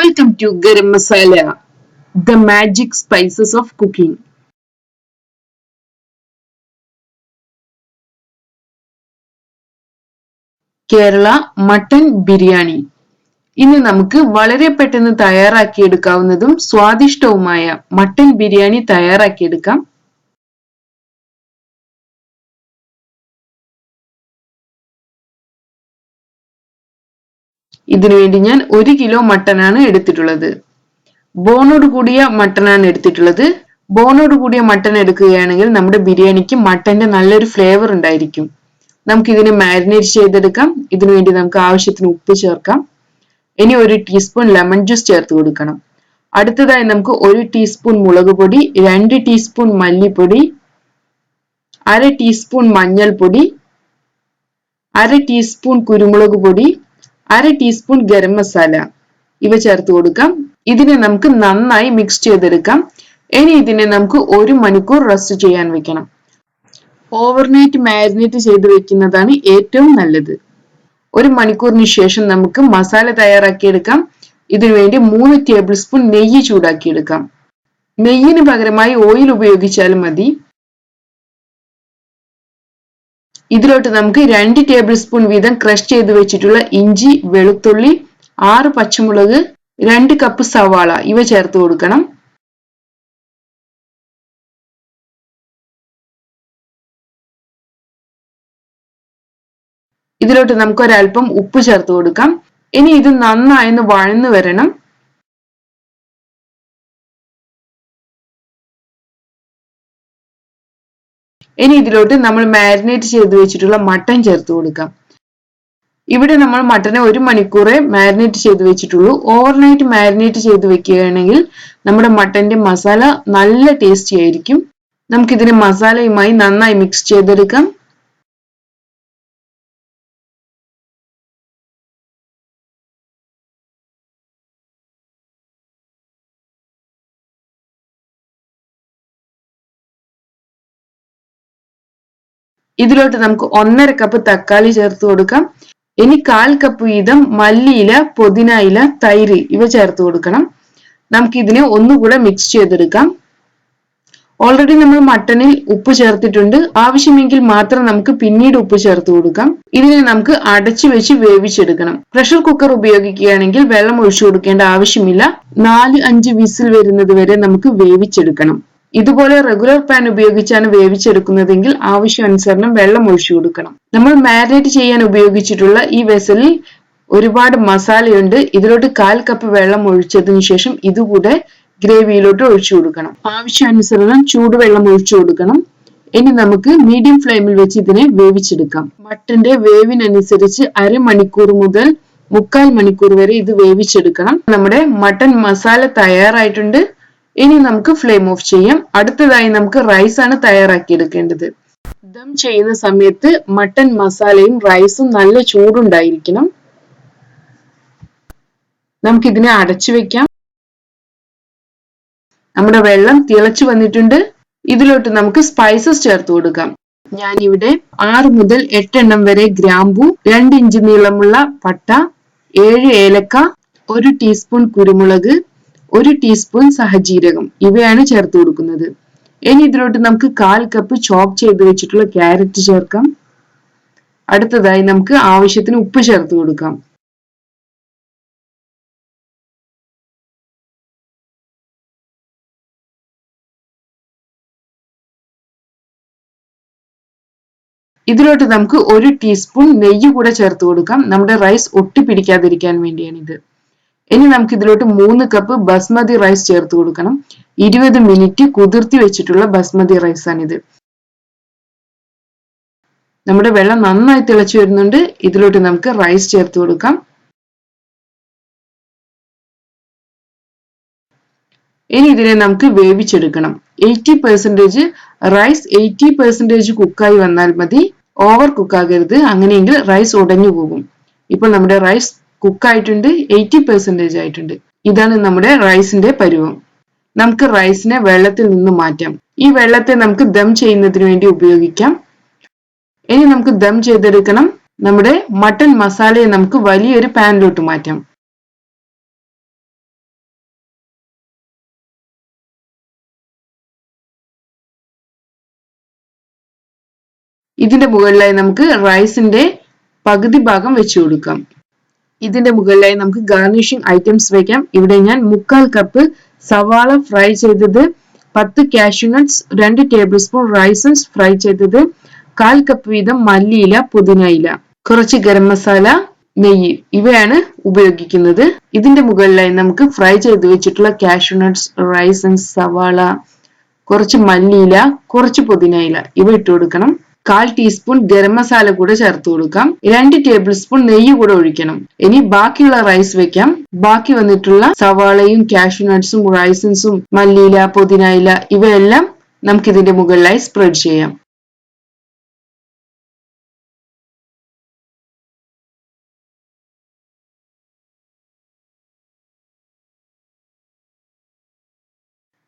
Welcome to Garam Masala the magic spices of cooking Kerala mutton biryani ഇന്ന് നമുക്ക് വളരെ പെട്ടെന്ന് തയ്യാറാക്കിയെടുക്കാവുന്നതും സ്വാദിഷ്ടവുമായ മട്ടൻ ബിരിയാണി തയ്യാറാക്കിയെടുക്കാം. ഇതിനുവേണ്ടി ഞാൻ ഒരു കിലോ മട്ടനാണ് എടുത്തിട്ടുള്ളത്. ബോണോട് കൂടിയ മട്ടനാണ് എടുത്തിട്ടുള്ളത്. ബോണോട് കൂടിയ മട്ടൺ എടുക്കുകയാണെങ്കിൽ നമ്മുടെ ബിരിയാണിക്ക് മട്ടന്റെ നല്ലൊരു ഫ്ലേവർ ഉണ്ടായിരിക്കും. നമുക്ക് ഇതിനെ മാരിനേറ്റ് ചെയ്തെടുക്കാം. ഇതിനുവേണ്ടി നമുക്ക് ആവശ്യത്തിന് ഉപ്പ് ചേർക്കാം. ഇനി ഒരു ടീസ്പൂൺ ലെമൺ ജ്യൂസ് ചേർത്ത് കൊടുക്കണം. അടുത്തതായി നമുക്ക് ഒരു ടീസ്പൂൺ മുളക് പൊടി രണ്ട് ടീസ്പൂൺ മല്ലിപ്പൊടി അര ടീസ്പൂൺ മഞ്ഞൾപ്പൊടി അര ടീസ്പൂൺ കുരുമുളക് പൊടി അര ടീസ്പൂൺ ഗരം മസാല. ഇവ ചേർത്ത് കൊടുക്കാം. ഇതിനെ നമുക്ക് നന്നായി മിക്സ് ചെയ്തെടുക്കാം. ഇനി ഇതിനെ നമുക്ക് ഒരു മണിക്കൂർ റെസ്റ്റ് ചെയ്യാൻ വെക്കണം. ഓവർനൈറ്റ് മാരിനേറ്റ് ചെയ്ത് വെക്കുന്നതാണ് ഏറ്റവും നല്ലത്. ഒരു മണിക്കൂറിന് ശേഷം നമുക്ക് മസാല തയ്യാറാക്കിയെടുക്കാം. ഇതിനുവേണ്ടി മൂന്ന് ടേബിൾ സ്പൂൺ നെയ്യ് ചൂടാക്കിയെടുക്കാം. നെയ്യിന് പകരമായി ഓയിൽ ഉപയോഗിച്ചാലും മതി. ഇതിലോട്ട് നമുക്ക് രണ്ട് ടേബിൾ സ്പൂൺ വീതം ക്രഷ് ചെയ്ത് വെച്ചിട്ടുള്ള ഇഞ്ചി വെളുത്തുള്ളി ആറ് പച്ചമുളക് രണ്ട് കപ്പ് സവാള ഇവ ചേർത്ത് കൊടുക്കണം. ഇതിലോട്ട് നമുക്ക് ഒരല്പം ഉപ്പ് ചേർത്ത് കൊടുക്കാം. ഇനി ഇത് നന്നായി ഒന്ന് വഴന്നു വരണം. ഇനി ഇതിലോട്ട് നമ്മൾ മാരിനേറ്റ് ചെയ്ത് വെച്ചിട്ടുള്ള മട്ടൻ ചേർത്ത് കൊടുക്കാം. ഇവിടെ നമ്മൾ മട്ടനെ ഒരു മണിക്കൂറെ മാരിനേറ്റ് ചെയ്ത് വെച്ചിട്ടുള്ളൂ. ഓവർനൈറ്റ് മാരിനേറ്റ് ചെയ്ത് വെക്കുകയാണെങ്കിൽ നമ്മുടെ മട്ടന്റെ മസാല നല്ല ടേസ്റ്റി ആയിരിക്കും. നമുക്കിതിനെ മസാലയുമായി നന്നായി മിക്സ് ചെയ്തെടുക്കാം. ഇതിലോട്ട് നമുക്ക് ഒന്നര കപ്പ് തക്കാളി ചേർത്ത് കൊടുക്കാം. ഇനി കാൽ കപ്പ് വീതം മല്ലിയില പുതിന ഇല തൈര് ഇവ ചേർത്ത് കൊടുക്കണം. നമുക്ക് ഇതിനെ ഒന്നുകൂടെ മിക്സ് ചെയ്തെടുക്കാം. ഓൾറെഡി നമ്മൾ മട്ടണിൽ ഉപ്പ് ചേർത്തിട്ടുണ്ട്. ആവശ്യമെങ്കിൽ മാത്രം നമുക്ക് പിന്നീട് ഉപ്പ് ചേർത്ത് കൊടുക്കാം. ഇതിനെ നമുക്ക് അടച്ചു വെച്ച് വേവിച്ചെടുക്കണം. പ്രഷർ കുക്കർ ഉപയോഗിക്കുകയാണെങ്കിൽ വെള്ളം ഒഴിച്ചു കൊടുക്കേണ്ട ആവശ്യമില്ല. നാല് അഞ്ച് വിസിൽ വരുന്നത് വരെ നമുക്ക് വേവിച്ചെടുക്കണം. ഇതുപോലെ റെഗുലർ പാൻ ഉപയോഗിച്ചാണ് വേവിച്ചെടുക്കുന്നതെങ്കിൽ ആവശ്യാനുസരണം വെള്ളം ഒഴിച്ചു കൊടുക്കണം. നമ്മൾ മാരിനേറ്റ് ചെയ്യാൻ ഉപയോഗിച്ചിട്ടുള്ള ഈ വെസലിൽ ഒരുപാട് മസാലയുണ്ട് ഇതിലോട്ട് കാൽ കപ്പ് വെള്ളം ഒഴിച്ചതിന് ശേഷം ഇതുകൂടെ ഗ്രേവിയിലോട്ട് ഒഴിച്ചു കൊടുക്കണം. ആവശ്യാനുസരണം ചൂടുവെള്ളം ഒഴിച്ചു കൊടുക്കണം. ഇനി നമുക്ക് മീഡിയം ഫ്ലെയിമിൽ വെച്ച് ഇതിനെ വേവിച്ചെടുക്കാം. മട്ടന്റെ വേവിനനുസരിച്ച് അരമണിക്കൂർ മുതൽ മുക്കാൽ മണിക്കൂർ വരെ ഇത് വേവിച്ചെടുക്കണം. നമ്മുടെ മട്ടൻ മസാല തയ്യാറായിട്ടുണ്ട്. ഇനി നമുക്ക് ഫ്ലെയിം ഓഫ് ചെയ്യാം. അടുത്തതായി നമുക്ക് റൈസ് ആണ് തയ്യാറാക്കി എടുക്കേണ്ടത്. ദം ചെയ്യുന്ന സമയത്ത് മട്ടൻ മസാലയും റൈസും നല്ല ചൂടുണ്ടായിരിക്കണം. നമുക്കിതിനെ അടച്ചു വെക്കാം. നമ്മുടെ വെള്ളം തിളച്ചു വന്നിട്ടുണ്ട്. ഇതിലോട്ട് നമുക്ക് സ്പൈസസ് ചേർത്ത് കൊടുക്കാം. ഞാൻ ഇവിടെ ആറ് മുതൽ എട്ടെണ്ണം വരെ ഗ്രാമ്പു രണ്ട് ഇഞ്ച് നീളമുള്ള പട്ട ഏഴ് ഏലക്ക ഒരു ടീസ്പൂൺ കുരുമുളക് ഒരു ടീസ്പൂൺ സഹജീരകം ഇവയാണ് ചേർത്ത് കൊടുക്കുന്നത്. ഇനി ഇതിലോട്ട് നമുക്ക് കാൽ കപ്പ് ചോപ്പ് ചെയ്ത് വെച്ചിട്ടുള്ള ക്യാരറ്റ് ചേർക്കാം. അടുത്തതായി നമുക്ക് ആവശ്യത്തിന് ഉപ്പ് ചേർത്ത് കൊടുക്കാം. ഇതിലോട്ട് നമുക്ക് ഒരു ടീസ്പൂൺ നെയ്യ് കൂടെ ചേർത്ത് കൊടുക്കാം. നമ്മുടെ റൈസ് ഒട്ടിപ്പിടിക്കാതിരിക്കാൻ വേണ്ടിയാണ് ഇത് ഇനി നമുക്ക് ഇതിലോട്ട് മൂന്ന് കപ്പ് ബസ്മതി റൈസ് ചേർത്ത് കൊടുക്കണം. ഇരുപത് മിനിറ്റ് കുതിർത്തി വെച്ചിട്ടുള്ള ബസ്മതി റൈസ് ആണിത്. നമ്മുടെ വെള്ളം നന്നായി തിളച്ചു വരുന്നുണ്ട്. ഇതിലോട്ട് നമുക്ക് റൈസ് ചേർത്ത് കൊടുക്കാം. ഇനി ഇതിനെ നമുക്ക് വേവിച്ചെടുക്കണം. Eighty percentage rice eighty percentage കുക്കായി വന്നാൽ മതി. ഓവർ കുക്കാകരുത് അങ്ങനെയെങ്കിൽ റൈസ് ഉടഞ്ഞു പോകും. ഇപ്പോൾ നമ്മുടെ റൈസ് കുക്കായിട്ടുണ്ട് എയ്റ്റി പെർസെന്റേജ് ആയിട്ടുണ്ട്. ഇതാണ് നമ്മുടെ റൈസിന്റെ പരുവം. നമുക്ക് റൈസിനെ വെള്ളത്തിൽ നിന്ന് മാറ്റാം. ഈ വെള്ളത്തെ നമുക്ക് ദം ചെയ്യുന്നതിന് വേണ്ടി ഉപയോഗിക്കാം. ഇനി നമുക്ക് ദം ചെയ്തെടുക്കണം. നമ്മുടെ മട്ടൺ മസാലയെ നമുക്ക് വലിയൊരു പാനിലോട്ട് മാറ്റാം. ഇതിന്റെ മുകളിലായി നമുക്ക് റൈസിന്റെ പകുതി ഭാഗം വെച്ചു കൊടുക്കാം. ഇതിന്റെ മുകളിലായി നമുക്ക് ഗാർണിഷിംഗ് ഐറ്റംസ് വെക്കാം. ഇവിടെ ഞാൻ മുക്കാൽ കപ്പ് സവാള ഫ്രൈ ചെയ്തത് പത്ത് കാഷ്യൂനട്ട്സ് രണ്ട് ടേബിൾ സ്പൂൺ റൈസൻസ് ഫ്രൈ ചെയ്തത് കാൽ കപ്പ് വീതം മല്ലിയില പുതിനയില കുറച്ച് ഗരം മസാല നെയ്യ് ഇവയാണ് ഉപയോഗിക്കുന്നത്. ഇതിന്റെ മുകളിലായി നമുക്ക് ഫ്രൈ ചെയ്ത് വെച്ചിട്ടുള്ള കാഷ്യൂനട്ട്സ് റൈസൻസ് സവാള കുറച്ച് മല്ലിയില കുറച്ച് പുതിനയില ഇവ ഇട്ട് കൊടുക്കണം. കാൽ ടീസ്പൂൺ ഗരം മസാല കൂടെ ചേർത്ത് കൊടുക്കാം. രണ്ട് ടേബിൾ സ്പൂൺ നെയ്യ് കൂടെ ഒഴിക്കണം. ഇനി ബാക്കിയുള്ള റൈസ് വെക്കാം. ബാക്കി വന്നിട്ടുള്ള സവാളയും കാഷ്യൂനട്ട്സും റൈസൻസും മല്ലിയില പുതിനയില ഇവയെല്ലാം നമുക്ക് ഇതിന്റെ മുകളിലായി സ്പ്രെഡ് ചെയ്യാം.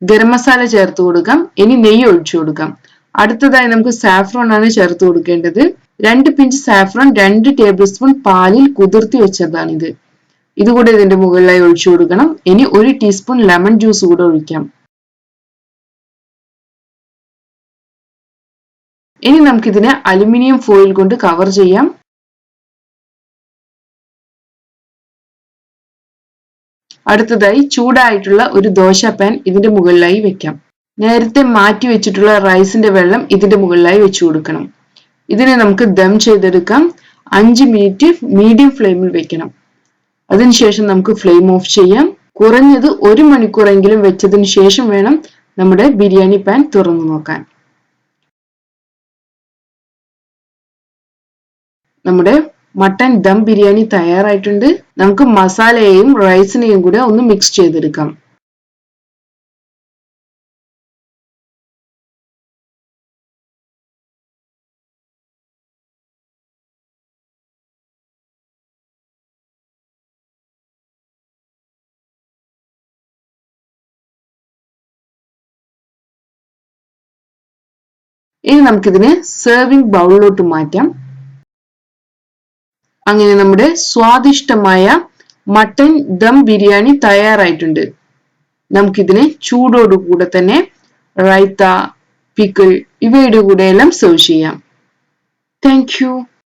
ഗരം മസാല ചേർത്ത് കൊടുക്കാം. ഇനി നെയ്യ് ഒഴിച്ചു കൊടുക്കാം. അടുത്തതായി നമുക്ക് സാഫ്രോൺ ആണ് ചേർത്ത് കൊടുക്കേണ്ടത്. രണ്ട് പിഞ്ച് സാഫ്രോൺ രണ്ട് ടേബിൾ സ്പൂൺ പാലിൽ കുതിർത്തി ഇത് ഇതുകൂടെ ഇതിന്റെ മുകളിലായി ഒഴിച്ചു കൊടുക്കണം. ഇനി ഒരു ടീസ്പൂൺ ലെമൺ ജ്യൂസ് കൂടെ ഒഴിക്കാം. ഇനി നമുക്കിതിനെ അലുമിനിയം ഫോയിൽ കൊണ്ട് കവർ ചെയ്യാം. അടുത്തതായി ചൂടായിട്ടുള്ള ഒരു ദോശ പാൻ ഇതിന്റെ മുകളിലായി വെക്കാം. നേരത്തെ മാറ്റി വെച്ചിട്ടുള്ള റൈസിന്റെ വെള്ളം ഇതിന്റെ മുകളിലായി വെച്ചു കൊടുക്കണം. ഇതിനെ നമുക്ക് ദം ചെയ്തെടുക്കാം. അഞ്ച് മിനിറ്റ് മീഡിയം ഫ്ലെയിമിൽ വെക്കണം. അതിനുശേഷം നമുക്ക് ഫ്ലെയിം ഓഫ് ചെയ്യാം. കുറഞ്ഞത് ഒരു മണിക്കൂറെങ്കിലും വെച്ചതിന് ശേഷം വേണം നമ്മുടെ ബിരിയാണി പാൻ തുറന്നു നോക്കാൻ. നമ്മുടെ മട്ടൻ ദം ബിരിയാണി തയ്യാറായിട്ടുണ്ട്. നമുക്ക് മസാലയെയും റൈസിനെയും കൂടെ ഒന്ന് മിക്സ് ചെയ്തെടുക്കാം. ഇനി നമുക്കിതിനെ സെർവിംഗ് ബൗളിലോട്ട് മാറ്റാം. അങ്ങനെ നമ്മുടെ സ്വാദിഷ്ടമായ മട്ടൻ ദം ബിരിയാണി തയ്യാറായിട്ടുണ്ട്. നമുക്കിതിനെ ചൂടോടുകൂടെ തന്നെ റൈത്ത പിക്കിൾ ഇവയുടെ കൂടെ എല്ലാം സെർവ് ചെയ്യാം. താങ്ക്